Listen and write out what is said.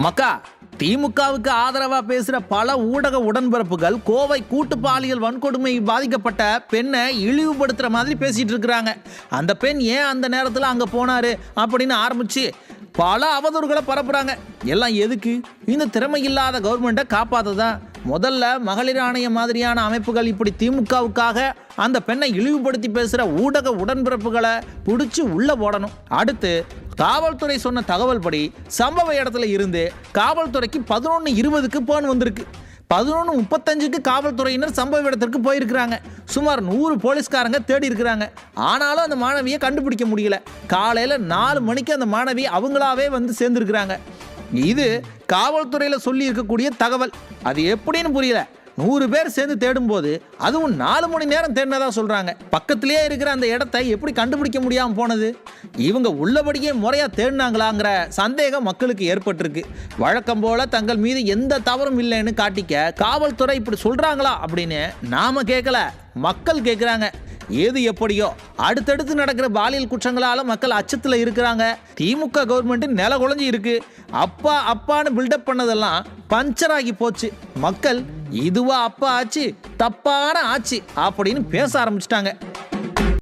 மக்கா திமுகவுக்கு ஆதரவா பேசுற பல ஊடக உடன்பிறப்புகள் கோவை கூட்டு பாலியல் வன்கொடுமை பாதிக்கப்பட்ட பெண்ணை இழிவுபடுத்துற மாதிரி பேசிட்டு இருக்கிறாங்க. அந்த பெண் ஏன் அந்த நேரத்தில் அங்க போனாரு அப்படின்னு ஆரம்பிச்சு பல அவதூறுகளை பரப்புறாங்க. எல்லாம் எதுக்கு? இந்த திறமை இல்லாத கவர்மெண்ட்டை காப்பாத்ததான் முதல்ல மகளிர் ஆணையம் மாதிரியான அமைப்புகள் இப்படி திமுகவுக்காக அந்த பெண்ணை இழிவுபடுத்தி பேசுகிற ஊடக உடன்பிறப்புகளை பிடிச்சி உள்ளே போடணும் அடுத்து காவல்துறை சொன்ன தகவல் படி சம்பவ இடத்துல இருந்து காவல்துறைக்கு பதினொன்று இருபதுக்கு போன் வந்திருக்கு. பதினொன்று முப்பத்தஞ்சுக்கு காவல்துறையினர் சம்பவ இடத்திற்கு போயிருக்கிறாங்க. சுமார் நூறு போலீஸ்காரங்க தேடி இருக்கிறாங்க. ஆனாலும் அந்த மாணவியை கண்டுபிடிக்க முடியல. காலையில் நாலு மணிக்கு அந்த மாணவி அவங்களாவே வந்து சேர்ந்துருக்கிறாங்க. இது காவல்துறையில் சொல்லி இருக்கக்கூடிய தகவல். அது எப்படின்னு புரியல. நூறு பேர் சேர்ந்து தேடும்போது அதுவும் நாலு மணி நேரம் தேடினதா சொல்றாங்க. பக்கத்திலேயே இருக்கிற அந்த இடத்தை எப்படி கண்டுபிடிக்க முடியாமல் போனது? இவங்க உள்ளபடியே முறையா தேடினாங்களாங்கிற சந்தேகம் மக்களுக்கு ஏற்பட்டிருக்கு. வழக்கம் போல தங்கள் மீது எந்த தவறும் இல்லைன்னு காட்டிக்க காவல்துறை இப்படி சொல்றாங்களா அப்படின்னு நாம கேட்கல மக்கள் கேட்குறாங்க ஏது எப்படியோ அடுத்தடுத்து நடக்கிற பாலியல் குற்றங்களால மக்கள் அச்சத்தில் இருக்கிறாங்க. திமுக கவர்மெண்ட் நில குழஞ்சி இருக்கு. அப்பா அப்பான்னு பில்டப் பண்ணதெல்லாம் பஞ்சர் ஆகி போச்சு. மக்கள் இதுவா அப்பா ஆச்சு தப்பான ஆச்சு அப்படின்னு பேச ஆரம்பிச்சிட்டாங்க.